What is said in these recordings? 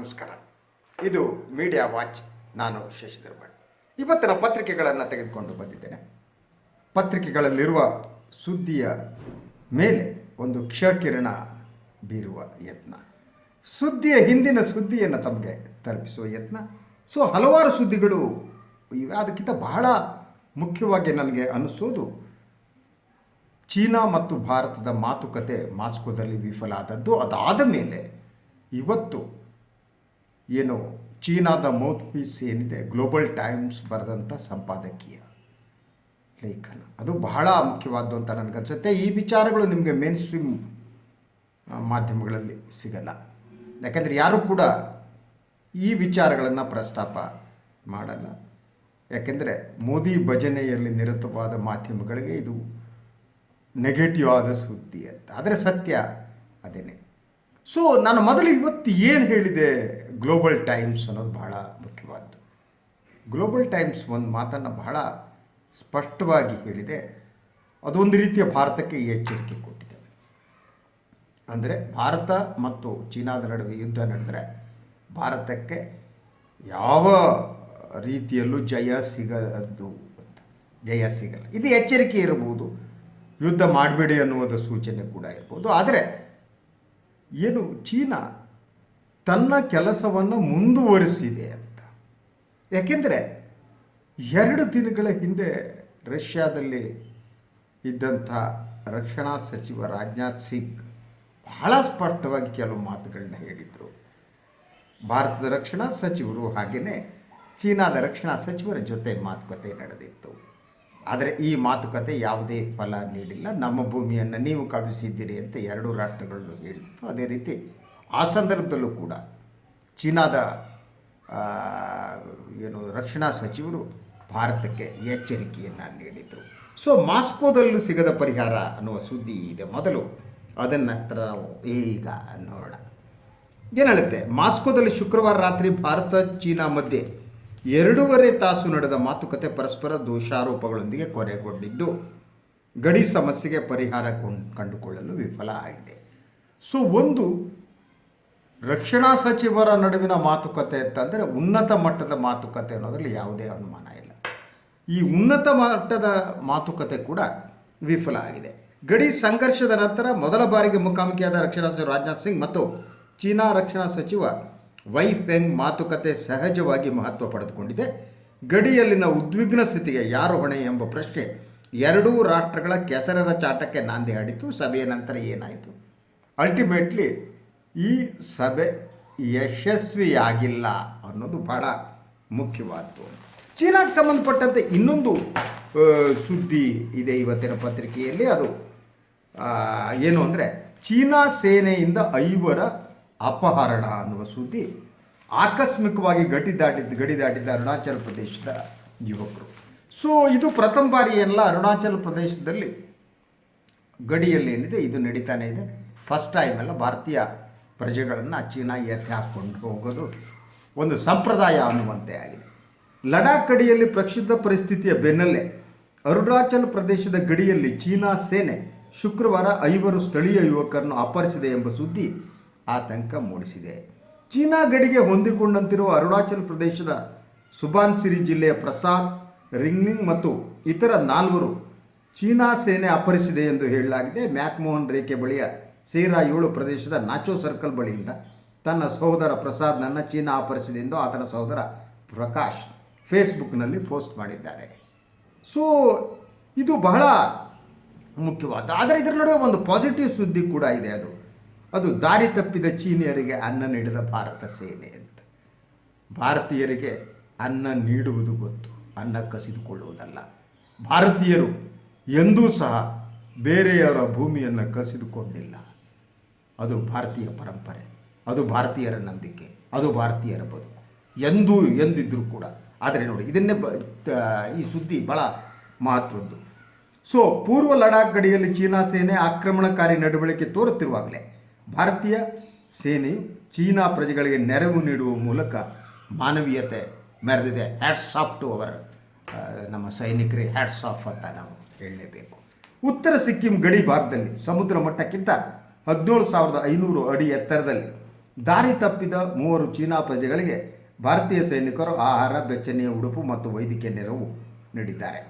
ನಮಸ್ಕಾರ. ಇದು media watch ನಾನು ಶಶಿಧರ್ ಭಟ್. ಇವತ್ತಿನ ಪತ್ರಿಕೆಗಳನ್ನು ತೆಗೆದುಕೊಂಡು ಬಂದಿದ್ದೇನೆ. ಪತ್ರಿಕೆಗಳಲ್ಲಿರುವ ಸುದ್ದಿಯ ಮೇಲೆ ಒಂದು ಕ್ಷಕಿರಣ ಬೀರುವ ಯತ್ನ. ಸುದ್ದಿಯ ಹಿಂದಿನ ಸುದ್ದಿಯನ್ನು ತಮಗೆ ತಲುಪಿಸುವ ಯತ್ನ. ಸೊ ಹಲವಾರು ಸುದ್ದಿಗಳು ಇವೆ. ಅದಕ್ಕಿಂತ ಬಹಳ ಮುಖ್ಯವಾಗಿ ನನಗೆ ಅನ್ನಿಸೋದು ಚೀನಾ ಮತ್ತು ಭಾರತದ ಮಾತುಕತೆ ಮಾಸ್ಕೋದಲ್ಲಿ ವಿಫಲ ಆದದ್ದು ಅದಾದ ಮೇಲೆ ಇವತ್ತು ಏನು ಚೀನಾದ ಮೌತ್ ಪೀಸ್ ಏನಿದೆ ಗ್ಲೋಬಲ್ ಟೈಮ್ಸ್ ಬರೆದಂಥ ಸಂಪಾದಕೀಯ ಲೇಖನ. ಅದು ಬಹಳ ಮುಖ್ಯವಾದ್ದು ಅಂತ ನನಗನ್ಸುತ್ತೆ. ಈ ವಿಚಾರಗಳು ನಿಮಗೆ ಮೇನ್ ಸ್ಟ್ರೀಮ್ ಮಾಧ್ಯಮಗಳಲ್ಲಿ ಸಿಗಲ್ಲ. ಯಾಕಂದರೆ ಯಾರೂ ಕೂಡ ಈ ವಿಚಾರಗಳನ್ನು ಪ್ರಸ್ತಾಪ ಮಾಡಲ್ಲ. ಯಾಕೆಂದರೆ ಮೋದಿ ಭಜನೆಯಲ್ಲಿ ನಿರತವಾದ ಮಾಧ್ಯಮಗಳಿಗೆ ಇದು ನೆಗೆಟಿವ್ ಆದ ಸುದ್ದಿ ಅಂತ. ಆದರೆ ಸತ್ಯ ಅದೇನೆ. ಸೊ ನಾನು ಮೊದಲು ಇವತ್ತು ಏನು ಹೇಳಿದೆ? ಗ್ಲೋಬಲ್ ಟೈಮ್ಸ್ ಅನ್ನೋದು ಬಹಳ ಮುಖ್ಯವಾದ್ದು. ಗ್ಲೋಬಲ್ ಟೈಮ್ಸ್ ಒಂದು ಮಾತನ್ನು ಬಹಳ ಸ್ಪಷ್ಟವಾಗಿ ಹೇಳಿದೆ. ಅದೊಂದು ರೀತಿಯ ಭಾರತಕ್ಕೆ ಎಚ್ಚರಿಕೆ ಕೊಟ್ಟಿದೆ. ಅಂದರೆ ಭಾರತ ಮತ್ತು ಚೀನಾದ ನಡುವೆ ಯುದ್ಧ ನಡೆದರೆ ಭಾರತಕ್ಕೆ ಯಾವ ರೀತಿಯಲ್ಲೂ ಜಯ ಸಿಗದು ಅಂತ. ಜಯ ಸಿಗಲ್ಲ. ಇದು ಎಚ್ಚರಿಕೆ ಇರಬಹುದು. ಯುದ್ಧ ಮಾಡಬೇಡಿ ಅನ್ನುವುದು ಸೂಚನೆ ಕೂಡ ಇರ್ಬೋದು. ಆದರೆ ಏನು ಚೀನಾ ತನ್ನ ಕೆಲಸವನ್ನು ಮುಂದುವರಿಸಿದೆ ಅಂತ. ಯಾಕೆಂದರೆ ಎರಡು ದಿನಗಳ ಹಿಂದೆ ರಷ್ಯಾದಲ್ಲಿ ಇದ್ದಂಥ ರಕ್ಷಣಾ ಸಚಿವ ರಾಜನಾಥ್ ಸಿಂಗ್ ಬಹಳ ಸ್ಪಷ್ಟವಾಗಿ ಕೆಲವು ಮಾತುಗಳನ್ನ ಹೇಳಿದರು. ಭಾರತದ ರಕ್ಷಣಾ ಸಚಿವರು ಹಾಗೆಯೇ ಚೀನಾದ ರಕ್ಷಣಾ ಸಚಿವರ ಜೊತೆ ಮಾತುಕತೆ ನಡೆದಿತ್ತು. ಆದರೆ ಈ ಮಾತುಕತೆ ಯಾವುದೇ ಫಲ ನೀಡಿಲ್ಲ. ನಮ್ಮ ಭೂಮಿಯನ್ನು ನೀವು ಕಳುಹಿಸಿದ್ದೀರಿ ಅಂತ ಎರಡೂ ರಾಷ್ಟ್ರಗಳನ್ನು ಹೇಳಿತ್ತು ಅದೇ ರೀತಿ ಆ ಸಂದರ್ಭದಲ್ಲೂ ಕೂಡ ಚೀನಾದ ಏನು ರಕ್ಷಣಾ ಸಚಿವರು ಭಾರತಕ್ಕೆ ಎಚ್ಚರಿಕೆಯನ್ನು ನೀಡಿದರು. ಸೊ ಮಾಸ್ಕೋದಲ್ಲೂ ಸಿಗದ ಪರಿಹಾರ ಅನ್ನುವ ಸುದ್ದಿ ಇದೆ ಮೊದಲು. ಅದನ್ನು ನಾವು ಈಗ ನೋಡೋಣ. ಏನಾಗುತ್ತೆ ಮಾಸ್ಕೋದಲ್ಲಿ ಶುಕ್ರವಾರ ರಾತ್ರಿ ಭಾರತ, ಚೀನಾ ಮಧ್ಯೆ ಎರಡೂವರೆ ತಾಸು ನಡೆದ ಮಾತುಕತೆ ಪರಸ್ಪರ ದೋಷಾರೋಪಗಳೊಂದಿಗೆ ಕೊನೆಗೊಂಡಿದ್ದು ಗಡಿ ಸಮಸ್ಯೆಗೆ ಪರಿಹಾರ ಕೊಂಡ್- ಕಂಡುಕೊಳ್ಳಲು ವಿಫಲ ಆಗಿದೆ. ಸೊ, ಒಂದು ರಕ್ಷಣಾ ಸಚಿವರ ನಡುವಿನ ಮಾತುಕತೆ ಅಂತಂದರೆ ಉನ್ನತ ಮಟ್ಟದ ಮಾತುಕತೆ ಅನ್ನೋದರಲ್ಲಿ ಯಾವುದೇ ಅನುಮಾನ ಇಲ್ಲ. ಈ ಉನ್ನತ ಮಟ್ಟದ ಮಾತುಕತೆ ಕೂಡ ವಿಫಲ ಆಗಿದೆ. ಗಡಿ ಸಂಘರ್ಷದ ನಂತರ ಮೊದಲ ಬಾರಿಗೆ ಮುಖಾಮುಖಿಯಾದ ರಕ್ಷಣಾ ಸಚಿವ ರಾಜನಾಥ್ ಸಿಂಗ್ ಮತ್ತು ಚೀನಾ ರಕ್ಷಣಾ ಸಚಿವ ವೈ ಫೆಂಗ್ ಮಾತುಕತೆ ಸಹಜವಾಗಿ ಮಹತ್ವ ಪಡೆದುಕೊಂಡಿದೆ. ಗಡಿಯಲ್ಲಿನ ಉದ್ವಿಗ್ನ ಸ್ಥಿತಿಗೆ ಯಾರು ಹೊಣೆ ಎಂಬ ಪ್ರಶ್ನೆ ಎರಡೂ ರಾಷ್ಟ್ರಗಳ ಕೆಸರರ ಚಾಟಕ್ಕೆ ನಾಂದಿ ಹಾಡಿತು. ಸಭೆಯ ನಂತರ ಏನಾಯಿತು? ಅಲ್ಟಿಮೇಟ್ಲಿ ಈ ಸಭೆ ಯಶಸ್ವಿಯಾಗಿಲ್ಲ ಅನ್ನೋದು ಬಹಳ ಮುಖ್ಯವಾದ್ದು. ಚೀನಾಗೆ ಸಂಬಂಧಪಟ್ಟಂತೆ ಇನ್ನೊಂದು ಸುದ್ದಿ ಇದೆ ಇವತ್ತಿನ ಪತ್ರಿಕೆಯಲ್ಲಿ. ಅದು ಏನು ಅಂದರೆ, ಚೀನಾ ಸೇನೆಯಿಂದ ಐವರ ಅಪಹರಣ ಅನ್ನುವ ಸುದ್ದಿ ಆಕಸ್ಮಿಕವಾಗಿ ಗಡಿ ದಾಟಿದ್ದ ಗಡಿ ದಾಟಿದ್ದ ಅರುಣಾಚಲ ಪ್ರದೇಶದ ಯುವಕರು. ಸೊ ಇದು ಪ್ರಥಮ ಬಾರಿ ಎಲ್ಲ ಅರುಣಾಚಲ ಪ್ರದೇಶದಲ್ಲಿ ಗಡಿಯಲ್ಲಿ ಏನಿದೆ, ಇದು ನಡೀತಾನೆ ಇದೆ. ಫಸ್ಟ್ ಟೈಮ್ ಎಲ್ಲ ಭಾರತೀಯ ಪ್ರಜೆಗಳನ್ನು ಚೀನಾ ಎತ್ತಿ ಹಾಕ್ಕೊಂಡು ಹೋಗೋದು ಒಂದು ಸಂಪ್ರದಾಯ ಅನ್ನುವಂತೆ ಆಗಿದೆ. ಲಡಾಖ್ ಗಡಿಯಲ್ಲಿ ಪ್ರಕ್ಷುಬ್ಧ ಪರಿಸ್ಥಿತಿಯ ಬೆನ್ನಲ್ಲೇ ಅರುಣಾಚಲ ಪ್ರದೇಶದ ಗಡಿಯಲ್ಲಿ ಚೀನಾ ಸೇನೆ ಶುಕ್ರವಾರ ಐವರು ಸ್ಥಳೀಯ ಯುವಕರನ್ನು ಅಪಹರಿಸಿದೆ ಎಂಬ ಸುದ್ದಿ ಆತಂಕ ಮೂಡಿಸಿದೆ. ಚೀನಾ ಗಡಿಗೆ ಹೊಂದಿಕೊಂಡಂತಿರುವ ಅರುಣಾಚಲ ಪ್ರದೇಶದ ಸುಬಾನ್ಸಿರಿ ಜಿಲ್ಲೆಯ ಪ್ರಸಾದ್, ರಿಂಗ್ಲಿಂಗ್ ಮತ್ತು ಇತರ ನಾಲ್ವರು ಚೀನಾ ಸೇನೆ ಅಪಹರಿಸಿದೆ ಎಂದು ಹೇಳಲಾಗಿದೆ. ಮ್ಯಾಕ್ಮೋಹನ್ ರೇಖೆ ಬಳಿಯ ಸೇರಾ ಏಳು ಪ್ರದೇಶದ ನಾಚೋ ಸರ್ಕಲ್ ಬಳಿಯಿಂದ ತನ್ನ ಸಹೋದರ ಪ್ರಸಾದ್ನನ್ನು ಚೀನಾ ಅಪಹರಿಸಿದೆ ಎಂದು ಆತನ ಸಹೋದರ ಪ್ರಕಾಶ್ ಫೇಸ್ಬುಕ್ನಲ್ಲಿ ಪೋಸ್ಟ್ ಮಾಡಿದ್ದಾರೆ. ಸೊ, ಇದು ಬಹಳ ಮುಖ್ಯವಾದ, ಆದರೆ ಇದರ ನಡುವೆ ಒಂದು ಪಾಸಿಟಿವ್ ಸುದ್ದಿ ಕೂಡ ಇದೆ ಅದು. ಅದು ದಾರಿ ತಪ್ಪಿದ ಚೀನಿಯರಿಗೆ ಅನ್ನ ನೀಡಿದ ಭಾರತ ಸೇನೆ ಅಂತ. ಭಾರತೀಯರಿಗೆ ಅನ್ನ ನೀಡುವುದು ಗೊತ್ತು, ಅನ್ನ ಕಸಿದುಕೊಳ್ಳುವುದಲ್ಲ. ಭಾರತೀಯರು ಎಂದೂ ಸಹ ಬೇರೆಯವರ ಭೂಮಿಯನ್ನು ಕಸಿದುಕೊಂಡಿಲ್ಲ. ಅದು ಭಾರತೀಯ ಪರಂಪರೆ, ಅದು ಭಾರತೀಯರ ನಂಬಿಕೆ, ಅದು ಭಾರತೀಯರ ಬದುಕು. ಎಂದೂ ಎಂದಿದ್ದರೂ ಕೂಡ. ಆದರೆ ನೋಡಿ, ಇದನ್ನೇ ಈ ಸುದ್ದಿ ಭಾಳ ಮಹತ್ವದ್ದು. ಸೊ, ಪೂರ್ವ ಲಡಾಖ್ ಗಡಿಯಲ್ಲಿ ಚೀನಾ ಸೇನೆ ಆಕ್ರಮಣಕಾರಿ ನಡವಳಿಕೆ ತೋರುತ್ತಿರುವಾಗಲೇ ಭಾರತೀಯ ಸೇನೆಯು ಚೀನಾ ಪ್ರಜೆಗಳಿಗೆ ನೆರವು ನೀಡುವ ಮೂಲಕ ಮಾನವೀಯತೆ ಮೆರೆದಿದೆ. ಹ್ಯಾಟ್ಸ್ ಆಫ್ ಟು ಅವರ್ ನಮ್ಮ ಸೈನಿಕರಿಗೆ ಹ್ಯಾಟ್ಸ್ ಆಫ್ ಅಂತ ನಾವು ಹೇಳಲೇಬೇಕು. ಉತ್ತರ ಸಿಕ್ಕಿಂ ಗಡಿ ಭಾಗದಲ್ಲಿ ಸಮುದ್ರ ಮಟ್ಟಕ್ಕಿಂತ ಹದಿನೇಳು ಸಾವಿರದ ಐನೂರು ಅಡಿ ಎತ್ತರದಲ್ಲಿ ದಾರಿ ತಪ್ಪಿದ ಮೂವರು ಚೀನಾ ಪ್ರಜೆಗಳಿಗೆ ಭಾರತೀಯ ಸೈನಿಕರು ಆಹಾರ ಬೆಚ್ಚನೆಯ ಉಡುಪು ಮತ್ತು ವೈದ್ಯಕೀಯ ನೆರವು ನೀಡಿದ್ದಾರೆ.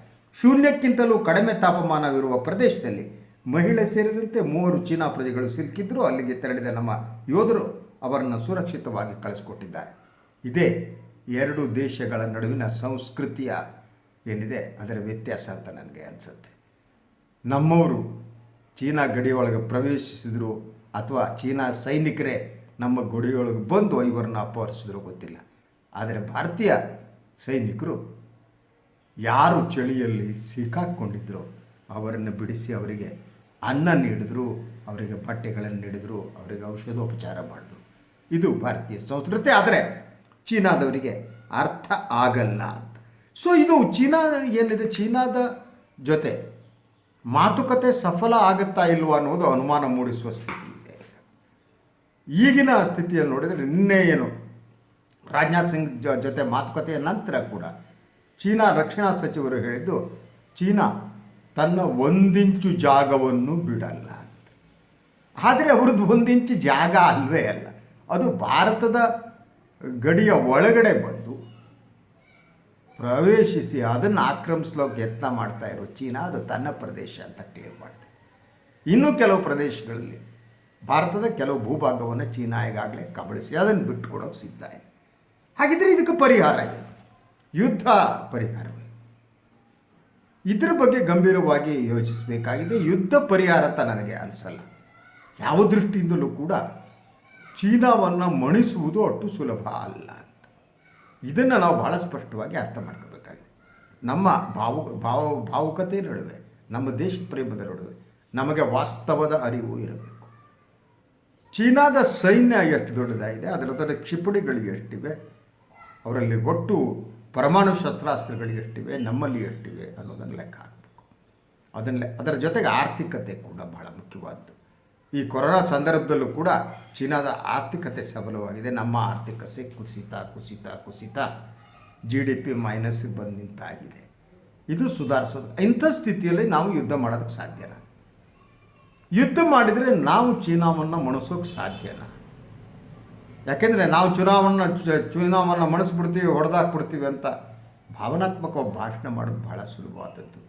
ಶೂನ್ಯಕ್ಕಿಂತಲೂ ಕಡಿಮೆ ತಾಪಮಾನವಿರುವ ಪ್ರದೇಶದಲ್ಲಿ ಮಹಿಳೆ ಸೇರಿದಂತೆ ಮೂವರು ಚೀನಾ ಪ್ರಜೆಗಳು ಸಿಲುಕಿದ್ದರೂ ಅಲ್ಲಿಗೆ ತೆರಳಿದ ನಮ್ಮ ಯೋಧರು ಅವರನ್ನು ಸುರಕ್ಷಿತವಾಗಿ ಕಳಿಸಿಕೊಟ್ಟಿದ್ದಾರೆ. ಇದೇ ಎರಡು ದೇಶಗಳ ನಡುವಿನ ಸಂಸ್ಕೃತಿಯ ಏನಿದೆ, ಅದರ ವ್ಯತ್ಯಾಸ ಅಂತ ನನಗೆ ಅನಿಸುತ್ತೆ. ನಮ್ಮವರು ಚೀನಾ ಗಡಿಯೊಳಗೆ ಪ್ರವೇಶಿಸಿದ್ರು ಅಥವಾ ಚೀನಾ ಸೈನಿಕರೇ ನಮ್ಮ ಗಡಿಯೊಳಗೆ ಬಂದು ಐವರನ್ನ ಅಪಹರಿಸಿದ್ರು ಗೊತ್ತಿಲ್ಲ. ಆದರೆ ಭಾರತೀಯ ಸೈನಿಕರು ಯಾರು ಚಳಿಯಲ್ಲಿ ಸಿಕ್ಕಾಕ್ಕೊಂಡಿದ್ರೋ ಅವರನ್ನು ಬಿಡಿಸಿ ಅವರಿಗೆ ಅನ್ನ ನೀಡಿದ್ರು, ಅವರಿಗೆ ಬಟ್ಟೆಗಳನ್ನು ನೀಡಿದ್ರು, ಅವರಿಗೆ ಔಷಧೋಪಚಾರ ಮಾಡಿದ್ರು. ಇದು ಭಾರತೀಯ ಸಂಸ್ಕೃತಿ. ಆದರೆ ಚೀನಾದವರಿಗೆ ಅರ್ಥ ಆಗಲ್ಲ ಅಂತ. ಸೊ ಇದು ಚೀನಾ ಏನಿದೆ? ಚೀನಾದ ಜೊತೆ ಮಾತುಕತೆ ಸಫಲ ಆಗುತ್ತಾ ಇಲ್ವಾ ಅನ್ನೋದು ಅನುಮಾನ ಮೂಡಿಸುವ ಸ್ಥಿತಿ ಇದೆ. ಈಗಿನ ಸ್ಥಿತಿಯಲ್ಲಿ ನೋಡಿದರೆ ನಿನ್ನೆ ಏನು, ರಾಜನಾಥ್ ಸಿಂಗ್ ಜೊತೆ ಮಾತುಕತೆಯ ನಂತರ ಕೂಡ ಚೀನಾ ರಕ್ಷಣಾ ಸಚಿವರು ಹೇಳಿದ್ದು, ಚೀನಾ ತನ್ನ ಒಂದಿಂಚು ಜಾಗವನ್ನು ಬಿಡಲ್ಲ ಅಂತ. ಆದರೆ ಅವ್ರದ್ದು ಒಂದಿಂಚು ಜಾಗ ಅಲ್ವೇ ಅಲ್ಲ. ಅದು ಭಾರತದ ಗಡಿಯ ಒಳಗಡೆ ಬಂದು ಪ್ರವೇಶಿಸಿ ಅದನ್ನು ಆಕ್ರಮಿಸ್ಲೋಕೆ ಯತ್ನ ಮಾಡ್ತಾ ಇರೋ ಚೀನಾ, ಅದು ತನ್ನ ಪ್ರದೇಶ ಅಂತ ಕ್ಲೇಮ್ ಮಾಡಿದೆ ಇನ್ನೂ ಕೆಲವು ಪ್ರದೇಶಗಳಲ್ಲಿ ಭಾರತದ ಕೆಲವು ಭೂಭಾಗವನ್ನು ಚೀನಾ ಈಗಾಗಲೇ ಕಬಳಿಸಿ ಅದನ್ನು ಬಿಟ್ಟುಕೊಡೋಕೆ ಸಿದ್ಧ ಹಾಗಿದ್ರೆ ಇದಕ್ಕೆ ಪರಿಹಾರ ಇದೆ ಯುದ್ಧ ಪರಿಹಾರವೇ ಇದರ ಬಗ್ಗೆ ಗಂಭೀರವಾಗಿ ಯೋಚಿಸಬೇಕಾಗಿದೆ. ಯುದ್ಧ ಪರಿಹಾರ ಅಂತ ನನಗೆ ಅನಿಸಲ್ಲ. ಯಾವ ದೃಷ್ಟಿಯಿಂದಲೂ ಕೂಡ ಚೀನಾವನ್ನು ಮಣಿಸುವುದು ಅಷ್ಟು ಸುಲಭ ಅಲ್ಲ ಅಂತ. ಇದನ್ನು ನಾವು ಬಹಳ ಸ್ಪಷ್ಟವಾಗಿ ಅರ್ಥ ಮಾಡ್ಕೋಬೇಕಾಗಿದೆ. ನಮ್ಮ ಭಾವು, ಭಾವ, ಭಾವುಕತೆ ನಡುವೆ, ನಮ್ಮ ದೇಶ ಪ್ರೇಮದ ನಡುವೆ ನಮಗೆ ವಾಸ್ತವದ ಅರಿವು ಇರಬೇಕು. ಚೀನಾದ ಸೈನ್ಯ ಎಷ್ಟು ದೊಡ್ಡದಾಗಿದೆ, ಅದರ ಜೊತೆ ಕ್ಷಿಪಣಿಗಳು ಎಷ್ಟಿವೆ, ಅವರಲ್ಲಿ ಒಟ್ಟು ಪರಮಾಣು ಶಸ್ತ್ರಾಸ್ತ್ರಗಳು ಎಷ್ಟಿವೆ, ನಮ್ಮಲ್ಲಿ ಎಷ್ಟಿವೆ ಅನ್ನೋದನ್ನು ಲೆಕ್ಕ ಹಾಕಬೇಕು. ಅದನ್ನ ಅದರ ಜೊತೆಗೆ ಆರ್ಥಿಕತೆ ಕೂಡ ಬಹಳ ಮುಖ್ಯವಾದ್ದು. ಈ ಕೊರೋನಾ ಸಂದರ್ಭದಲ್ಲೂ ಕೂಡ ಚೀನಾದ ಆರ್ಥಿಕತೆ ಸಬಲವಾಗಿದೆ. ನಮ್ಮ ಆರ್ಥಿಕತೆ ಕುಸಿತ ಕುಸಿತ ಕುಸಿತ ಜಿ ಡಿ ಪಿ ಮೈನಸ್ ಬಂದು ನಿಂತಾಗಿದೆ. ಇದು ಸುಧಾರಿಸೋದು. ಇಂಥ ಸ್ಥಿತಿಯಲ್ಲಿ ನಾವು ಯುದ್ಧ ಮಾಡೋದಕ್ಕೆ ಸಾಧ್ಯನಾ? ಯುದ್ಧ ಮಾಡಿದರೆ ನಾವು ಚೀನಾವನ್ನು ಮಣಿಸೋಕೆ ಸಾಧ್ಯನಾ? ಯಾಕೆಂದರೆ ನಾವು ಚುನಾವಣೆ ಚುನಾವಣೆ ಮಣಿಸ್ಬಿಡ್ತೀವಿ ಹೊಡೆದಾಕ್ಬಿಡ್ತೀವಿ ಅಂತ ಭಾವನಾತ್ಮಕ ಭಾಷಣ ಮಾಡೋದು ಬಹಳ ಸುಲಭವಾದದ್ದು.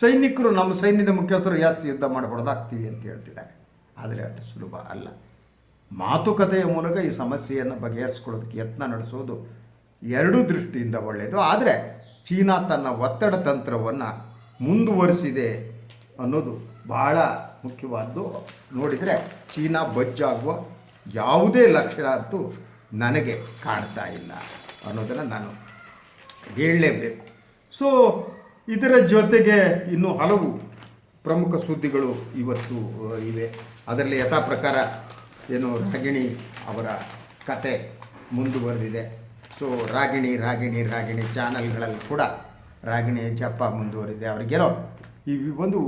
ಸೈನಿಕರು ನಮ್ಮ ಸೈನ್ಯದ ಮುಖ್ಯಸ್ಥರು ಯಾತ್ರೆ ಯುದ್ಧ ಮಾಡಿ ಹೊಡೆದಾಕ್ತೀವಿ ಅಂತ ಹೇಳ್ತಿದ್ದಾರೆ. ಆದರೆ ಅಷ್ಟು ಸುಲಭ ಅಲ್ಲ. ಮಾತುಕತೆಯ ಮೂಲಕ ಈ ಸಮಸ್ಯೆಯನ್ನು ಬಗೆಹರಿಸ್ಕೊಳ್ಳೋದಕ್ಕೆ ಯತ್ನ ನಡೆಸೋದು ಎರಡೂ ದೃಷ್ಟಿಯಿಂದ ಒಳ್ಳೆಯದು. ಆದರೆ ಚೀನಾ ತನ್ನ ಒತ್ತಡ ತಂತ್ರವನ್ನು ಮುಂದುವರಿಸಿದೆ ಅನ್ನೋದು ಬಹಳ ಮುಖ್ಯವಾದ್ದು. ನೋಡಿದರೆ ಚೀನಾ ಬಜ್ಜಾಗುವ ಯಾವುದೇ ಲಕ್ಷಣ ಅಂತೂ ನನಗೆ ಕಾಣ್ತಾ ಇಲ್ಲ ಅನ್ನೋದನ್ನು ನಾನು ಹೇಳಲೇಬೇಕು. ಸೊ ಇದರ ಜೊತೆಗೆ ಇನ್ನೂ ಹಲವು ಪ್ರಮುಖ ಸುದ್ದಿಗಳು ಇವತ್ತು ಇವೆ. ಅದರಲ್ಲಿ ಯಥಾ ಪ್ರಕಾರ ಏನು ರಾಗಿಣಿ ಅವರ ಕತೆ ಮುಂದುವರೆದಿದೆ. ಸೊ ರಾಗಿಣಿ ರಾಗಿಣಿ ರಾಗಿಣಿ ಚಾನಲ್ಗಳಲ್ಲಿ ಕೂಡ ರಾಗಿಣಿ ಜಪ ಮುಂದುವರೆದಿದೆ. ಅವರಿಗೆಲ್ಲೋ ಈ ಒಂದು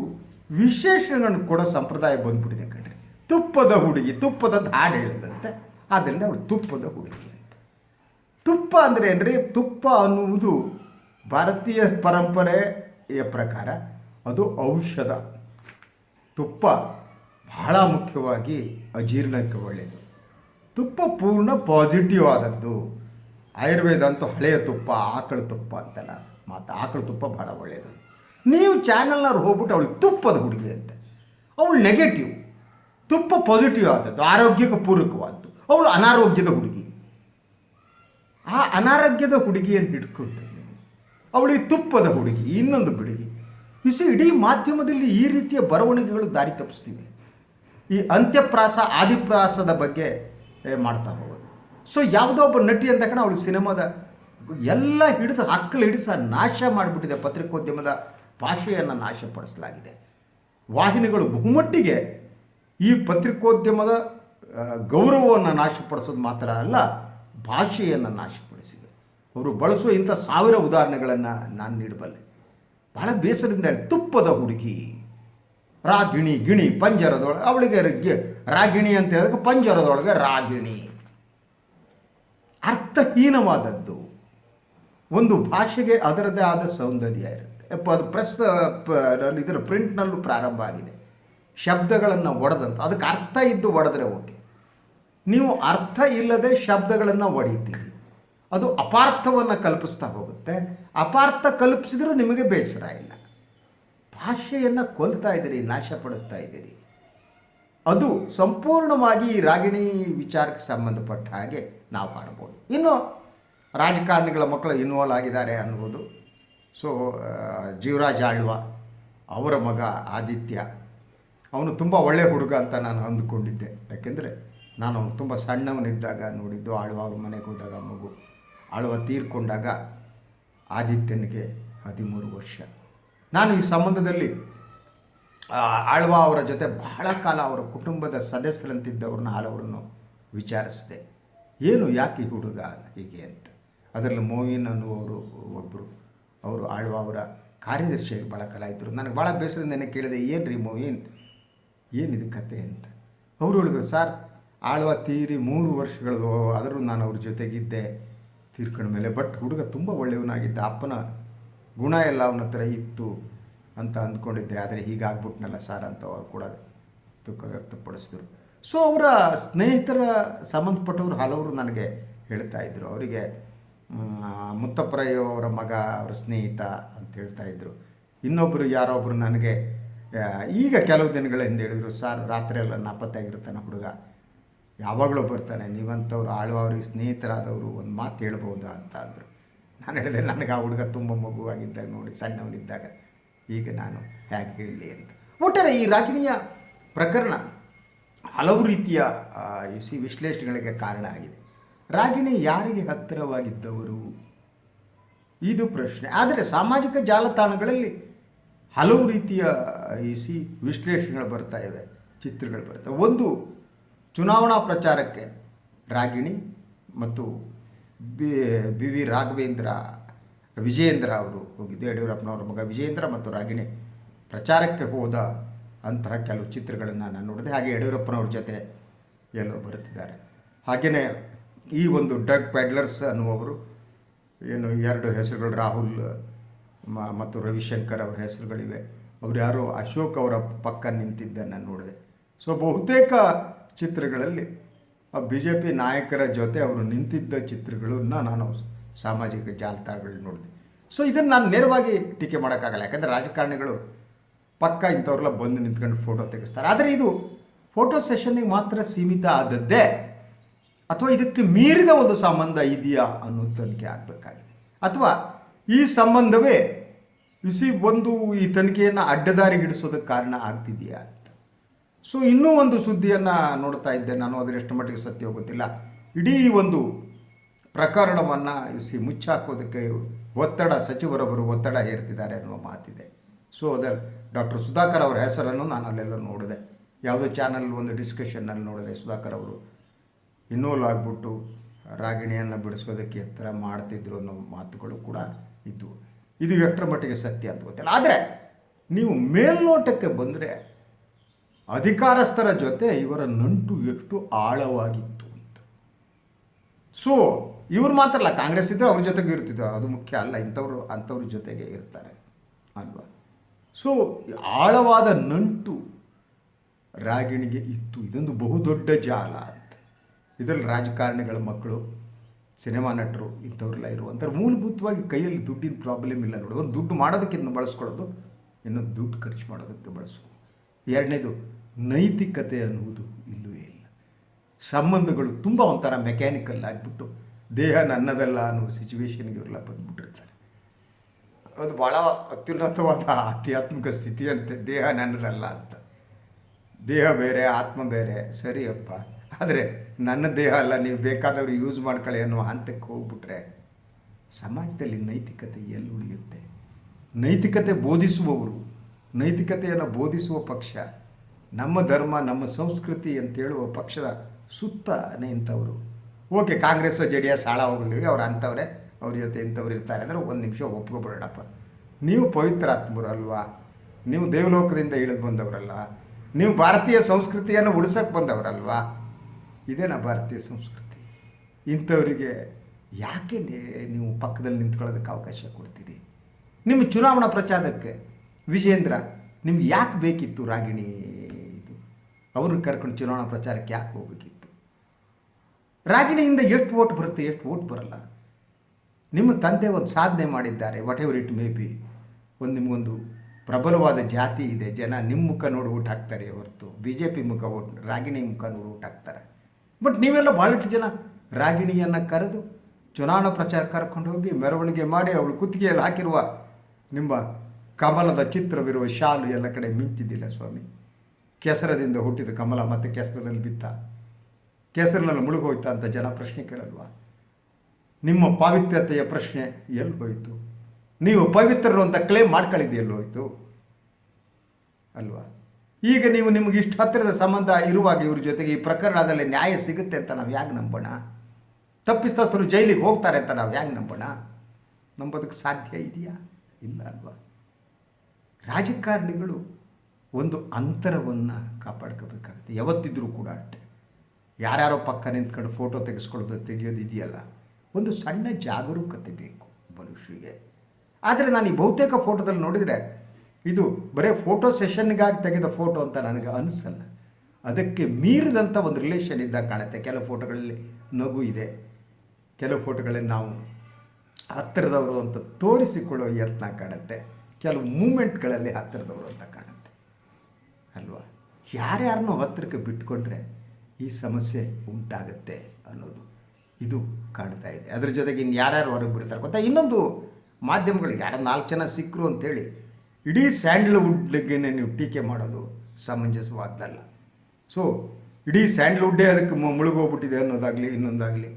ವಿಶೇಷಗಳನ್ನು ಕೊಡೋ ಸಂಪ್ರದಾಯ ಬಂದ್ಬಿಟ್ಟಿದೆ ತುಪ್ಪದ ಹುಡುಗಿ, ತುಪ್ಪದ ಹಾಡು ಹೇಳಿದಂತೆ. ಆದ್ದರಿಂದ ಅವಳು ತುಪ್ಪದ ಹುಡುಗಿ. ತುಪ್ಪ ಅಂದರೆ ಏನ್ರಿ? ತುಪ್ಪ ಅನ್ನುವುದು ಭಾರತೀಯ ಪರಂಪರೆಯ ಪ್ರಕಾರ ಅದು ಔಷಧ. ತುಪ್ಪ ಬಹಳ ಮುಖ್ಯವಾಗಿ ಅಜೀರ್ಣಕ್ಕೆ ಒಳ್ಳೆಯದು ತುಪ್ಪ ಪೂರ್ಣ ಪಾಸಿಟಿವ್ ಆದದ್ದು. ಆಯುರ್ವೇದ ಅಂತೂ ಹಳೆಯ ತುಪ್ಪ, ಆಕಳ ತುಪ್ಪ ಅಂತಲ್ಲ. ಮತ್ತು ಆಕಳ ತುಪ್ಪ ಭಾಳ ಒಳ್ಳೆಯದು ನೀವು ಚಾನಲ್ನವ್ರು ಹೋಗ್ಬಿಟ್ಟು ಅವಳು ತುಪ್ಪದ ಹುಡುಗಿ ಅಂತ. ಅವಳು ನೆಗೆಟಿವ್ ತುಪ್ಪ ಪಾಸಿಟಿವ್ ಆದದ್ದು, ಆರೋಗ್ಯಕ್ಕೆ ಪೂರಕವಾದದ್ದು ಅವಳು ಅನಾರೋಗ್ಯದ ಹುಡುಗಿ. ಆ ಅನಾರೋಗ್ಯದ ಹುಡುಗಿಯನ್ನು ಹಿಡ್ಕೊಂಡು ಅವಳು ತುಪ್ಪದ ಹುಡುಗಿ, ಇನ್ನೊಂದು ಹುಡುಗಿ. ಬಿಸಿ ಇಡೀ ಮಾಧ್ಯಮದಲ್ಲಿ ಈ ರೀತಿಯ ಬರವಣಿಗೆಗಳು ದಾರಿ ತಪ್ಪಿಸ್ತೀವಿ ಈ ಅಂತ್ಯಪ್ರಾಸ, ಆದಿಪ್ರಾಸದ ಬಗ್ಗೆ ಮಾಡ್ತಾ ಹೋಗೋದು. ಸೊ ಯಾವುದೋ ಒಬ್ಬ ನಟಿ ಅಂತ ಕಣ ಅವಳು ಸಿನಿಮಾದ ಎಲ್ಲ ಹಿಡಿದು ಹಕ್ಕಲು ಹಿಡಿಸ ನಾಶ ಮಾಡಿಬಿಟ್ಟಿದೆ, ಪತ್ರಿಕೋದ್ಯಮದ ಭಾಷೆಯನ್ನು ನಾಶಪಡಿಸಲಾಗಿದೆ. ವಾಹಿನಿಗಳು ಬಹುಮಟ್ಟಿಗೆ ಈ ಪತ್ರಿಕೋದ್ಯಮದ ಗೌರವವನ್ನು ನಾಶಪಡಿಸೋದು ಮಾತ್ರ ಅಲ್ಲ, ಭಾಷೆಯನ್ನು ನಾಶಪಡಿಸಿದೆ. ಅವರು ಬಳಸುವ ಇಂಥ ಸಾವಿರ ಉದಾಹರಣೆಗಳನ್ನು ನಾನು ನೀಡಬಲ್ಲೆ. ಬಹಳ ಬೇಸರದಿಂದ ತುಪ್ಪದ ಹುಡುಗಿ, ರಾಗಿಣಿ, ಗಿಣಿ, ಪಂಜರದೊಳಗೆ, ಅವಳಿಗೆ ರಾಗಿಣಿ ಅಂತ ಹೇಳಿದ್ರೆ ಪಂಜರದೊಳಗೆ ರಾಗಿಣಿ. ಅರ್ಥಹೀನವಾದದ್ದು. ಒಂದು ಭಾಷೆಗೆ ಅದರದೇ ಆದ ಸೌಂದರ್ಯ ಇರುತ್ತೆ. ಅದು ಪ್ರೆಸ್ ಇದರ ಪ್ರಿಂಟ್ನಲ್ಲೂ ಪ್ರಾರಂಭ ಆಗಿದೆ. ಶಬ್ದಗಳನ್ನು ಒಡೆದಂತ, ಅದಕ್ಕೆ ಅರ್ಥ ಇದ್ದು ಒಡೆದ್ರೆ ಓಕೆ. ನೀವು ಅರ್ಥ ಇಲ್ಲದೆ ಶಬ್ದಗಳನ್ನು ಒಡೆಯುತ್ತೀರಿ. ಅದು ಅಪಾರ್ಥವನ್ನು ಕಲ್ಪಿಸ್ತಾ ಹೋಗುತ್ತೆ. ಅಪಾರ್ಥ ಕಲ್ಪಿಸಿದ್ರೂ ನಿಮಗೆ ಬೇಸರ ಇಲ್ಲ. ಭಾಷೆಯನ್ನು ಕೊಲ್ತಾ ಇದ್ದೀರಿ, ನಾಶಪಡಿಸ್ತಾ ಇದ್ದೀರಿ. ಅದು ಸಂಪೂರ್ಣವಾಗಿ ರಾಗಿಣಿ ವಿಚಾರಕ್ಕೆ ಸಂಬಂಧಪಟ್ಟ ಹಾಗೆ ನಾವು ಕಾಣ್ಬೋದು ಇನ್ನು ರಾಜಕಾರಣಿಗಳ ಮಕ್ಕಳು ಇನ್ವಾಲ್ವ್ ಆಗಿದ್ದಾರೆ ಅನ್ಬೋದು ಸೊ ಜೀವರಾಜ್ ಆಳ್ವ ಅವರ ಮಗ ಆದಿತ್ಯ ಅವನು ತುಂಬ ಒಳ್ಳೆಯ ಹುಡುಗ ಅಂತ ನಾನು ಅಂದುಕೊಂಡಿದ್ದೆ. ಯಾಕೆಂದರೆ ನಾನು ಅವನು ತುಂಬ ಸಣ್ಣವನಿದ್ದಾಗ ನೋಡಿದ್ದು, ಆಳುವ ಅವ್ರ ಮನೆಗೆ ಹೋದಾಗ ಮಗು, ಆಳುವ ತೀರ್ಕೊಂಡಾಗ ಆದಿತ್ಯನಿಗೆ ಹದಿಮೂರು ವರ್ಷ. ನಾನು ಈ ಸಂಬಂಧದಲ್ಲಿ ಆಳ್ವ ಅವರ ಜೊತೆ ಬಹಳ ಕಾಲ ಅವರ ಕುಟುಂಬದ ಸದಸ್ಯರಂತಿದ್ದವ್ರನ್ನ ಹಲವರನ್ನು ವಿಚಾರಿಸಿದೆ. ಏನು ಯಾಕೆ ಹುಡುಗ ಹೀಗೆ ಅಂತ. ಅದರಲ್ಲಿ ಮೋವಿನ್ ಅನ್ನುವರು ಒಬ್ಬರು ಅವರು ಆಳ್ವ ಅವರ ಕಾರ್ಯದರ್ಶಿಯಾಗಿ ಭಾಳ ಕಾಲ ನನಗೆ ಭಾಳ ಬೇಸರದಿಂದ ಕೇಳಿದೆ ಏನು ರೀ ಮೋವಿನ್ ಏನಿದು ಕತೆ ಅಂತ. ಅವರು ಹೇಳಿದ್ರು, ಸರ್, ಆಳ್ವ ತೀರಿ ಮೂರು ವರ್ಷಗಳು, ಆದರೂ ನಾನು ಅವ್ರ ಜೊತೆಗಿದ್ದೆ ತೀರ್ಕೊಂಡ ಮೇಲೆ. ಬಟ್ ಹುಡುಗ ತುಂಬ ಒಳ್ಳೆಯವನಾಗಿದ್ದ. ಅಪ್ಪನ ಗುಣ ಎಲ್ಲ ಅವನ ಹತ್ರ ಇತ್ತು ಅಂತ ಅಂದ್ಕೊಂಡಿದ್ದೆ. ಆದರೆ ಹೀಗಾಗ್ಬಿಟ್ನಲ್ಲ ಸರ್ ಅಂತ ಅವ್ರು ಕೂಡ ದುಃಖ ವ್ಯಕ್ತಪಡಿಸಿದ್ರು. ಸೊ ಅವರ ಸ್ನೇಹಿತರ ಸಂಬಂಧಪಟ್ಟವರು ಹಲವರು ನನಗೆ ಹೇಳ್ತಾ ಇದ್ದರು ಅವರಿಗೆ ಮುತ್ತಪ್ಪರಯ್ಯ ಅವರ ಮಗ, ಅವರ ಸ್ನೇಹಿತ ಅಂತ ಹೇಳ್ತಾ ಇದ್ದರು ಇನ್ನೊಬ್ಬರು ಯಾರೋ ಒಬ್ಬರು ನನಗೆ ಈಗ ಕೆಲವು ದಿನಗಳ ಹಿಂದೆ ಹೇಳಿದ್ರು, ಸರ್, ರಾತ್ರಿ ಎಲ್ಲ ನಾಪತ್ತಾಗಿರ್ತಾನೆ ಹುಡುಗ. ಯಾವಾಗಲೂ ಬರ್ತಾನೆ, ನೀವಂಥವ್ರು ಆಳುವವ್ರಿಗೆ ಸ್ನೇಹಿತರಾದವರು, ಒಂದು ಮಾತು ಹೇಳ್ಬೋದಾ? ಅಂತ ಅಂದರು. ನಾನು ಹೇಳಿದೆ, ನನಗೆ ಆ ಹುಡುಗ ತುಂಬ ಮಗುವಾಗಿದ್ದಾಗ ನೋಡಿ, ಸಣ್ಣವನಿದ್ದಾಗ. ಈಗ ನಾನು ಹೇಗೆ ಹೇಳಲಿ ಅಂತ. ಒಟ್ಟಾರೆ ಈ ರಾಗಿಣಿಯ ಪ್ರಕರಣ ಹಲವು ರೀತಿಯ ಸಿ ವಿಶ್ಲೇಷಣೆಗಳಿಗೆ ಕಾರಣ ಆಗಿದೆ. ರಾಗಿಣಿ ಯಾರಿಗೆ ಹತ್ತಿರವಾಗಿದ್ದವರು? ಇದು ಪ್ರಶ್ನೆ. ಆದರೆ ಸಾಮಾಜಿಕ ಜಾಲತಾಣಗಳಲ್ಲಿ ಹಲವು ರೀತಿಯ, ಈ ಸಿ ವಿಶ್ಲೇಷಣೆಗಳು ಬರ್ತಾ ಇವೆ, ಚಿತ್ರಗಳು ಬರ್ತವೆ ಒಂದು ಚುನಾವಣಾ ಪ್ರಚಾರಕ್ಕೆ ರಾಗಿಣಿ ಮತ್ತು ಬಿ ವಿ ರಾಘವೇಂದ್ರ, ವಿಜಯೇಂದ್ರ ಅವರು ಹೋಗಿದ್ದು, ಯಡಿಯೂರಪ್ಪನವರ ಮಗ ವಿಜಯೇಂದ್ರ ಮತ್ತು ರಾಗಿಣಿ ಪ್ರಚಾರಕ್ಕೆ ಹೋದ ಅಂತಹ ಕೆಲವು ಚಿತ್ರಗಳನ್ನು ನಾನು ನೋಡಿದೆ. ಹಾಗೆ ಯಡಿಯೂರಪ್ಪನವ್ರ ಜೊತೆ ಎಲ್ಲೋ ಬರುತ್ತಿದ್ದಾರೆ ಹಾಗೆಯೇ ಈ ಒಂದು ಡ್ರಗ್ ಪ್ಯಾಡ್ಲರ್ಸ್ ಅನ್ನುವರು ಏನು ಎರಡು ಹೆಸರುಗಳು, ರಾಹುಲ್ ಮತ್ತು ರವಿಶಂಕರ್ ಅವರ ಹೆಸರುಗಳಿವೆ. ಅವ್ರು ಯಾರು ಅಶೋಕ್ ಅವರ ಪಕ್ಕ ನಿಂತಿದ್ದನ್ನು ನೋಡಿದೆ. ಸೊ ಬಹುತೇಕ ಚಿತ್ರಗಳಲ್ಲಿ ಬಿ ಜೆ ಪಿ ನಾಯಕರ ಜೊತೆ ಅವರು ನಿಂತಿದ್ದ ಚಿತ್ರಗಳನ್ನು ನಾನು ಸಾಮಾಜಿಕ ಜಾಲತಾಣಗಳಲ್ಲಿ ನೋಡಿದೆ. ಸೊ ಇದನ್ನು ನಾನು ನೇರವಾಗಿ ಟೀಕೆ ಮಾಡೋಕ್ಕಾಗಲ್ಲ. ಯಾಕಂದರೆ ರಾಜಕಾರಣಿಗಳು ಪಕ್ಕ ಇಂಥವ್ರೆಲ್ಲ ಬಂದು ನಿಂತ್ಕೊಂಡು ಫೋಟೋ ತೆಗೆಸ್ತಾರೆ. ಆದರೆ ಇದು ಫೋಟೋ ಸೆಷನ್ನಿಗೆ ಮಾತ್ರ ಸೀಮಿತ ಆದದ್ದೇ ಅಥವಾ ಇದಕ್ಕೆ ಮೀರಿದ ಒಂದು ಸಂಬಂಧ ಇದೆಯಾ ಅನ್ನೋ ತನಿಖೆ ಆಗಬೇಕಾಗಿದೆ. ಅಥವಾ ಈ ಸಂಬಂಧವೇ ಇಸಿ ಒಂದು ಈ ತನಿಖೆಯನ್ನು ಅಡ್ಡದಾರಿಗಿಡಿಸೋದಕ್ಕೆ ಕಾರಣ ಆಗ್ತಿದೆಯಾ ಅಂತ. ಸೊ ಇನ್ನೂ ಒಂದು ಸುದ್ದಿಯನ್ನು ನೋಡ್ತಾ ಇದ್ದೆ ನಾನು, ಅದರ ಎಷ್ಟು ಮಟ್ಟಿಗೆ ಸತ್ಯ ಗೊತ್ತಿಲ್ಲ. ಇಡೀ ಒಂದು ಪ್ರಕರಣವನ್ನು ಇಸಿ ಮುಚ್ಚಾಕೋದಕ್ಕೆ ಒತ್ತಡ ಸಚಿವರೊಬ್ಬರು ಒತ್ತಡ ಹೇರ್ತಿದ್ದಾರೆ ಅನ್ನುವ ಮಾತಿದೆ. ಸೊ ಅದರ ಡಾಕ್ಟರ್ ಸುಧಾಕರ್ ಅವರ ಹೆಸರನ್ನು ನಾನು ಅಲ್ಲೆಲ್ಲ ನೋಡಿದೆ. ಯಾವುದೋ ಚಾನಲ್ ಒಂದು ಡಿಸ್ಕಷನ್ನಲ್ಲಿ ನೋಡಿದೆ, ಸುಧಾಕರ್ ಅವರು. ಇನ್ವಾಲ್ವ್ ಆಗಿಬಿಟ್ಟು ರಾಗಿಣಿಯನ್ನು ಬಿಡಿಸೋದಕ್ಕೆ ಎತ್ತರ ಮಾಡ್ತಿದ್ರು ಅನ್ನೋ ಮಾತುಗಳು ಕೂಡ ಇದ್ದವು ಇದು ಎಷ್ಟರ ಮಟ್ಟಿಗೆ ಸತ್ಯ ಅಂತ ಗೊತ್ತಿಲ್ಲ. ಆದರೆ ನೀವು ಮೇಲ್ನೋಟಕ್ಕೆ ಬಂದರೆ ಅಧಿಕಾರಸ್ಥರ ಜೊತೆ ಇವರ ನಂಟು ಎಷ್ಟು ಆಳವಾಗಿತ್ತು ಅಂತ. ಸೊ ಇವ್ರು ಮಾತ್ರ ಅಲ್ಲ, ಕಾಂಗ್ರೆಸ್ ಇದ್ದರೆ ಅವ್ರ ಜೊತೆಗೆ ಇರ್ತಿದ್ರು. ಅದು ಮುಖ್ಯ ಅಲ್ಲ, ಇಂಥವ್ರು, ಅಂಥವ್ರ ಜೊತೆಗೆ ಇರ್ತಾರೆ ಅಲ್ವಾ? ಸೊ ಆಳವಾದ ನಂಟು ರಾಗಿಣಿಗೆ ಇತ್ತು. ಇದೊಂದು ಬಹುದೊಡ್ಡ ಜಾಲ ಅಂತ. ಇದರಲ್ಲಿ ರಾಜಕಾರಣಿಗಳ ಮಕ್ಕಳು ಸಿನಿಮಾ ನಟರು ಇಂಥವ್ರೆಲ್ಲ ಇರುವಂಥ ಮೂಲಭೂತವಾಗಿ ಕೈಯಲ್ಲಿ ದುಡ್ಡಿನ ಪ್ರಾಬ್ಲಮ್ ಇಲ್ಲ ನೋಡಿ. ಒಂದು ದುಡ್ಡು ಮಾಡೋದಕ್ಕೆ ಇದನ್ನು ಬಳಸ್ಕೊಳ್ಳೋದು, ಇನ್ನೊಂದು ದುಡ್ಡು ಖರ್ಚು ಮಾಡೋದಕ್ಕೆ ಬಳಸು ಎರಡನೇದು, ನೈತಿಕತೆ ಅನ್ನುವುದು ಇಲ್ಲವೇ ಇಲ್ಲ. ಸಂಬಂಧಗಳು ತುಂಬ ಒಂಥರ ಮೆಕ್ಯಾನಿಕಲ್ ಆಗಿಬಿಟ್ಟು, ದೇಹ ನನ್ನದಲ್ಲ ಅನ್ನೋ ಸಿಚುವೇಶನ್ಗೆ ಇವರೆಲ್ಲ ಬಂದುಬಿಟ್ಟಿರ್ತಾರೆ. ಅದು ಭಾಳ ಅತ್ಯುನ್ನತವಾದ ಆಧ್ಯಾತ್ಮಿಕ ಸ್ಥಿತಿ ಅಂತೆ ದೇಹ ನನ್ನದಲ್ಲ ಅಂತ. ದೇಹ ಬೇರೆ, ಆತ್ಮ ಬೇರೆ, ಸರಿಯಪ್ಪ. ಆದರೆ ನನ್ನ ದೇಹ ಅಲ್ಲ, ನೀವು ಬೇಕಾದವರು ಯೂಸ್ ಮಾಡ್ಕೊಳ್ಳಿ ಅನ್ನೋ ಹಂತಕ್ಕೆ ಹೋಗ್ಬಿಟ್ರೆ ಸಮಾಜದಲ್ಲಿ ನೈತಿಕತೆ ಎಲ್ಲಿ ಉಳಿಯುತ್ತೆ? ನೈತಿಕತೆ ಬೋಧಿಸುವವರು, ನೈತಿಕತೆಯನ್ನು ಬೋಧಿಸುವ ಪಕ್ಷ, ನಮ್ಮ ಧರ್ಮ, ನಮ್ಮ ಸಂಸ್ಕೃತಿ ಅಂತ ಹೇಳುವ ಪಕ್ಷದ ಸುತ್ತ ಇಂಥವರು. Okay, Congress, J D S ಹಾಳ ಹೋಗಲಿ, ಅವ್ರು ಅಂಥವ್ರೆ, ಅವ್ರ ಜೊತೆ ಇಂಥವ್ರು ಇರ್ತಾರೆ ಅಂದರೆ ಒಂದು ನಿಮಿಷ ಒಪ್ಕೊಬರೋಣಪ್ಪ ನೀವು ಪವಿತ್ರಾತ್ಮರು ಅಲ್ವಾ ನೀವು ದೇವಲೋಕದಿಂದ ಇಳಿದು ಬಂದವರಲ್ಲ? ನೀವು ಭಾರತೀಯ ಸಂಸ್ಕೃತಿಯನ್ನು ಉಳಿಸೋಕೆ ಬಂದವರಲ್ವಾ? ಇದೇನಾ ಭಾರತೀಯ ಸಂಸ್ಕೃತಿ. ಇಂಥವರಿಗೆ ಯಾಕೆ ನೀವು ಪಕ್ಕದಲ್ಲಿ ನಿಂತ್ಕೊಳ್ಳೋದಕ್ಕೆ ಅವಕಾಶ ಕೊಡ್ತೀರಿ? ನಿಮ್ಮ ಚುನಾವಣಾ ಪ್ರಚಾರಕ್ಕೆ ವಿಜೇಂದ್ರ ನಿಮ್ಗೆ ಯಾಕೆ ಬೇಕಿತ್ತು ರಾಗಿಣಿ ಇದು? ಅವ್ರನ್ನ ಕರ್ಕೊಂಡು ಚುನಾವಣಾ ಪ್ರಚಾರಕ್ಕೆ ಯಾಕೆ ಹೋಗಬೇಕಿತ್ತು? ರಾಗಿಣಿಯಿಂದ ಎಷ್ಟು ಓಟ್ ಬರುತ್ತೆ, ಎಷ್ಟು ಓಟ್ ಬರಲ್ಲ. ನಿಮ್ಮ ತಂದೆ ಒಂದು ಸಾಧನೆ ಮಾಡಿದ್ದಾರೆ whatever it may be ಒಂದು ನಿಮಗೊಂದು ಪ್ರಬಲವಾದ ಜಾತಿ ಇದೆ, ಜನ ನಿಮ್ಮ ಮುಖ ನೋಡಿ ಊಟ ಹಾಕ್ತಾರೆ ಹೊರತು. ಬಿ ಜೆ ಪಿ ಮುಖ ಓಟ್ ರಾಗಿಣಿ ಮುಖ ನೋಡಿ ಊಟ ಹಾಕ್ತಾರೆ. ಬಟ್ ನೀವೆಲ್ಲ ಭಾಳಷ್ಟು ಜನ. ರಾಗಿಣಿಯನ್ನು ಕರೆದು, ಚುನಾವಣಾ ಪ್ರಚಾರ ಕರ್ಕೊಂಡು ಹೋಗಿ ಮೆರವಣಿಗೆ ಮಾಡಿ ಅವಳು ಕುತ್ತಿಗೆಯಲ್ಲಿ ಹಾಕಿರುವ ನಿಮ್ಮ ಕಮಲದ ಚಿತ್ರವಿರುವ ಶಾಲು ಎಲ್ಲ ಕಡೆ ಮಿಂಚಿದ್ದಿಲ್ಲ ಸ್ವಾಮಿ. ಕೆಸರದಿಂದ ಹುಟ್ಟಿದ ಕಮಲ ಮತ್ತೆ ಕೆಸರದಲ್ಲಿ ಬಿತ್ತ. ಕೆಸರಿನಲ್ಲಿ ಮುಳುಗೋಯ್ತಾ ಅಂತ ಜನ ಪ್ರಶ್ನೆ ಕೇಳಲ್ವಾ? ನಿಮ್ಮ ಪಾವಿತ್ರ್ಯತೆಯ ಪ್ರಶ್ನೆ ಎಲ್ಲಿ ಹೋಯಿತು? ನೀವು ಪವಿತ್ರರು ಅಂತ ಕ್ಲೇಮ್ ಮಾಡ್ಕೊಳ್ಳಿದ್ದು ಎಲ್ಲಿ ಹೋಯಿತು? ಅಲ್ವಾ? ಈಗ ನೀವು ನಿಮಗೆ ಇಷ್ಟು ಹತ್ತಿರದ ಸಂಬಂಧ ಇರುವಾಗ ಇವ್ರ ಜೊತೆಗೆ ಈ ಪ್ರಕರಣದಲ್ಲಿ ನ್ಯಾಯ ಸಿಗುತ್ತೆ ಅಂತ ನಾವು ಯಾಕೆ ನಂಬೋಣ? ತಪ್ಪಿಸ್ತಸ್ಥರು ಜೈಲಿಗೆ ಹೋಗ್ತಾರೆ ಅಂತ ನಾವು ಯಾಕೆ ನಂಬೋಣ? ನಂಬೋದಕ್ಕೆ ಸಾಧ್ಯ ಇದೆಯಾ? ಇಲ್ಲ ಅಲ್ವಾ? ರಾಜಕಾರಣಿಗಳು ಒಂದು ಅಂತರವನ್ನು ಕಾಪಾಡ್ಕೋಬೇಕಾಗುತ್ತೆ. ಯಾವತ್ತಿದ್ರೂ ಕೂಡ ಅಷ್ಟೆ. ಯಾರ್ಯಾರೋ ಪಕ್ಕ ನಿಂತ್ಕೊಂಡು ಫೋಟೋ ತೆಗೆಸ್ಕೊಳ್ಳೋದು ತೆಗೆಯೋದು ಇದೆಯಲ್ಲ? ಒಂದು ಸಣ್ಣ ಜಾಗರೂಕತೆ ಬೇಕು ಮನುಷ್ಯರಿಗೆ. ಆದರೆ ನಾನು ಈ ಬಹುತೇಕ ಫೋಟೋದಲ್ಲಿ ನೋಡಿದರೆ ಇದು ಬರೀ ಫೋಟೋ ಸೆಷನ್ಗಾಗಿ ತೆಗೆದ ಫೋಟೋ ಅಂತ ನನಗೆ ಅನಿಸಲ್ಲ. ಅದಕ್ಕೆ ಮೀರಿದಂಥ ಒಂದು ರಿಲೇಷನ್ ಇದ್ದಾಗ ಕಾಣುತ್ತೆ. ಕೆಲವು ಫೋಟೋಗಳಲ್ಲಿ ನಗು ಇದೆ. ಕೆಲವು ಫೋಟೋಗಳಲ್ಲಿ ನಾವು ಹತ್ತಿರದವರು ಅಂತ ತೋರಿಸಿಕೊಳ್ಳೋ ಯತ್ನ ಕಾಣುತ್ತೆ. ಕೆಲವು ಮೂಮೆಂಟ್ಗಳಲ್ಲಿ ಹತ್ತಿರದವರು ಅಂತ ಕಾಣುತ್ತೆ. ಅಲ್ವಾ? ಯಾರ್ಯಾರನ್ನೋ ಹತ್ತಿರಕ್ಕೆ ಬಿಟ್ಕೊಂಡ್ರೆ ಈ ಸಮಸ್ಯೆ ಉಂಟಾಗುತ್ತೆ ಅನ್ನೋದು ಇದು ಕಾಣ್ತಾ ಇದೆ. ಅದ್ರ ಜೊತೆಗೆ ಇನ್ನು ಯಾರ್ಯಾರು ಹೊರಗೆ ಬಿಡ್ತಾರೆ ಗೊತ್ತಾ? ಇನ್ನೊಂದು ಮಾಧ್ಯಮಗಳಿಗೆ ಯಾರೋ ನಾಲ್ಕು ಜನ ಸಿಕ್ಕರು ಅಂತೇಳಿ ಇಡೀ ಸ್ಯಾಂಡಲ್ವುಡ್ಗೆ ನೀವು ಟೀಕೆ ಮಾಡೋದು ಸಮಂಜಸವಾದ್ದಲ್ಲ. ಸೊ ಇಡೀ ಸ್ಯಾಂಡಲ್ವುಡ್ಡೇ ಅದಕ್ಕೆ ಮುಳುಗೋಗ್ಬಿಟ್ಟಿದೆ ಅನ್ನೋದಾಗಲಿ, ಇನ್ನೊಂದಾಗಲಿ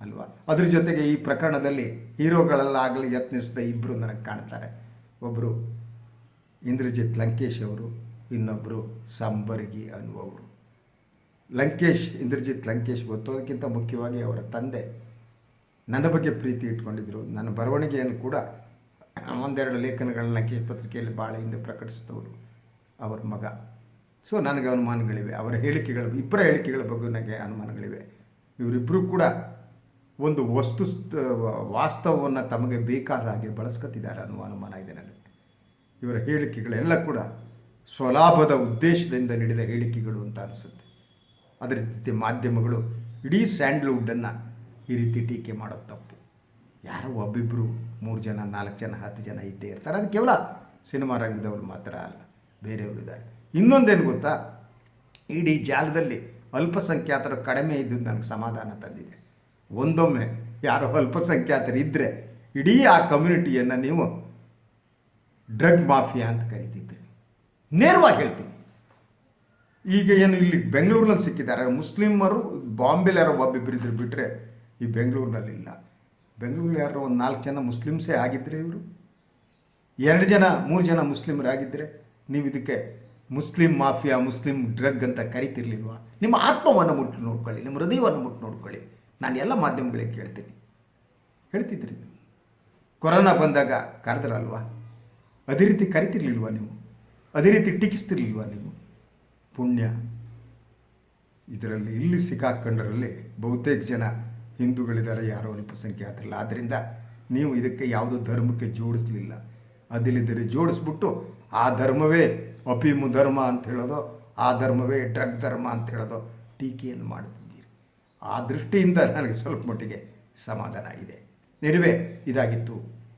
ಅಲ್ವಾ? ಅದ್ರ ಜೊತೆಗೆ ಈ ಪ್ರಕರಣದಲ್ಲಿ ಹೀರೋಗಳಲ್ಲಾಗಲಿ ಯತ್ನಿಸಿದ ಇಬ್ಬರು ನನಗೆ ಕಾಣ್ತಾರೆ. ಒಬ್ಬರು ಇಂದ್ರಜಿತ್ ಲಂಕೇಶ್ ಅವರು ಇನ್ನೊಬ್ಬರು ಸಂಬರ್ಗಿ ಅನ್ನುವರು ಲಂಕೇಶ್, ಇಂದ್ರಜಿತ್ ಲಂಕೇಶ್ ಗೊತ್ತು ಅದಕ್ಕಿಂತ ಮುಖ್ಯವಾಗಿ ಅವರ ತಂದೆ. ನನ್ನ ಬಗ್ಗೆ ಪ್ರೀತಿ ಇಟ್ಕೊಂಡಿದ್ರು, ನನ್ನ ಬರವಣಿಗೆಯನ್ನು ಕೂಡ ಒಂದೆರಡು ಲೇಖನಗಳನ್ನು ಲಂಕೇಶ್ ಪತ್ರಿಕೆಯಲ್ಲಿ ಭಾಳ ಹಿಂದೆ ಪ್ರಕಟಿಸಿದವರು ಅವರ ಮಗ. ಸೊ ನನಗೆ ಅನುಮಾನಗಳಿವೆ. ಅವರ ಹೇಳಿಕೆಗಳ, ಇಬ್ಬರ ಹೇಳಿಕೆಗಳ ಬಗ್ಗೆ ನನಗೆ ಅನುಮಾನಗಳಿವೆ. ಇವರಿಬ್ಬರು ಕೂಡ ಒಂದು ವಸ್ತು ವಾಸ್ತವವನ್ನು ತಮಗೆ ಬೇಕಾದ ಹಾಗೆ ಬಳಸ್ಕೊತಿದ್ದಾರೆ ಅನ್ನುವ ಅನುಮಾನ ಇದೆ ನನಗೆ. ಇವರ ಹೇಳಿಕೆಗಳೆಲ್ಲ ಕೂಡ ಸ್ವಲಾಭದ ಉದ್ದೇಶದಿಂದ ನೀಡಿದ ಹೇಳಿಕೆಗಳು ಅಂತ ಅನಿಸುತ್ತೆ. ಅದರ ರೀತಿ ಮಾಧ್ಯಮಗಳು ಇಡೀ ಸ್ಯಾಂಡಲ್ವುಡ್ಡನ್ನು ಈ ರೀತಿ ಟೀಕೆ ಮಾಡೋದು ತಪ್ಪು. ಯಾರೋ ಒಬ್ಬಿಬ್ಬರು ಮೂರು ಜನ, ನಾಲ್ಕು ಜನ, ಹತ್ತು ಜನ ಇದ್ದೇ ಇರ್ತಾರೆ. ಅದು ಕೇವಲ ಸಿನಿಮಾ ರಂಗದವರು ಮಾತ್ರ ಅಲ್ಲ, ಬೇರೆಯವರು ಇದ್ದಾರೆ. ಇನ್ನೊಂದೇನು ಗೊತ್ತಾ? ಇಡೀ ಜಾಲದಲ್ಲಿ ಅಲ್ಪಸಂಖ್ಯಾತರು ಕಡಿಮೆ ಇದ್ದು ನನಗೆ ಸಮಾಧಾನ ತಂದಿದೆ. ಒಂದೊಮ್ಮೆ ಯಾರೋ ಅಲ್ಪಸಂಖ್ಯಾತರು ಇದ್ದರೆ ಇಡೀ ಆ ಕಮ್ಯುನಿಟಿಯನ್ನು ನೀವು ಡ್ರಗ್ ಮಾಫಿಯಾ ಅಂತ ಕರಿತಿದ್ರಿ. ನೇರವಾಗಿ ಹೇಳ್ತೀನಿ. ಈಗ ಏನು ಇಲ್ಲಿ ಬೆಂಗಳೂರಿನಲ್ಲಿ ಸಿಕ್ಕಿದ್ದಾರೆ. ಮುಸ್ಲಿಮರು, ಬಾಂಬೆಲಿ ಯಾರೋ ಒಬ್ಬಿಬ್ಬರು ಇದ್ರು ಬಿಟ್ಟರೆ ಈ ಬೆಂಗಳೂರಿನಲ್ಲಿ ಇಲ್ಲ ಬೆಂಗಳೂರಲ್ಲಿ ಯಾರು ಒಂದು ನಾಲ್ಕು ಜನ ಮುಸ್ಲಿಮ್ಸೇ ಆಗಿದ್ದರೆ ಇವರು. ಎರಡು ಜನ, ಮೂರು ಜನ ಮುಸ್ಲಿಮರಾಗಿದ್ದರೆ ನೀವು ಇದಕ್ಕೆ ಮುಸ್ಲಿಂ ಮಾಫಿಯಾ, ಮುಸ್ಲಿಂ ಡ್ರಗ್ ಅಂತ ಕರಿತಿರ್ಲಿಲ್ವಾ? ನಿಮ್ಮ ಆತ್ಮವನ್ನು ಮುಟ್ಟು ನೋಡ್ಕೊಳ್ಳಿ, ನಿಮ್ಮ ಹೃದಯವನ್ನು ಮುಟ್ಟು ನೋಡ್ಕೊಳ್ಳಿ. ನಾನು ಎಲ್ಲ ಮಾಧ್ಯಮಗಳಿಗೆ ಕೇಳ್ತೀನಿ. ಹೇಳ್ತಿದ್ರಿ ನೀವು. ಕೊರೋನಾ ಬಂದಾಗ ಕರೆದ್ರಲ್ವಾ? ಅದೇ ರೀತಿ ಕರಿತಿರ್ಲಿಲ್ವಾ ನೀವು? ಅದೇ ರೀತಿ ಟೀಕಿಸ್ತಿರ್ಲಿಲ್ವಾ ನೀವು? ಪುಣ್ಯ. ಇದರಲ್ಲಿ ಇಲ್ಲಿ ಸಿಕ್ಕಾಕೊಂಡರಲ್ಲಿ ಬಹುತೇಕ ಜನ ಹಿಂದೂಗಳಿದ್ದಾರೆ, ಯಾರೋ ಅಲ್ಪಸಂಖ್ಯಾತರಿಲ್ಲ ಆದ್ದರಿಂದ ನೀವು ಇದಕ್ಕೆ ಯಾವುದೋ ಧರ್ಮಕ್ಕೆ ಜೋಡಿಸ್ಲಿಲ್ಲ. ಅದಿಲ್ಲಿದ್ದರೆ ಜೋಡಿಸ್ಬಿಟ್ಟು ಆ ಧರ್ಮವೇ ಅಫೀಮು ಧರ್ಮ ಅಂತ ಹೇಳೋದು, ಆ ಧರ್ಮವೇ ಡ್ರಗ್ ಧರ್ಮ ಅಂತ ಹೇಳೋದು ಟೀಕೆಯನ್ನು ಮಾಡುತ್ತಿದ್ದೀರಿ. ಆ ದೃಷ್ಟಿಯಿಂದ ನನಗೆ ಸ್ವಲ್ಪ ಮಟ್ಟಿಗೆ ಸಮಾಧಾನ ಇದೆ. ನಿರುವೆ ಇದಾಗಿತ್ತು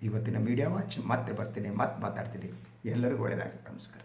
ಇವತ್ತಿನ ಮೀಡಿಯಾ ವಾಚ್ ಮತ್ತೆ ಬರ್ತೀನಿ, ಮತ್ತೆ ಮಾತಾಡ್ತೀನಿ. ಎಲ್ಲರಿಗೂ ಒಳ್ಳೆಯದಾಗಿ ನಮಸ್ಕಾರ.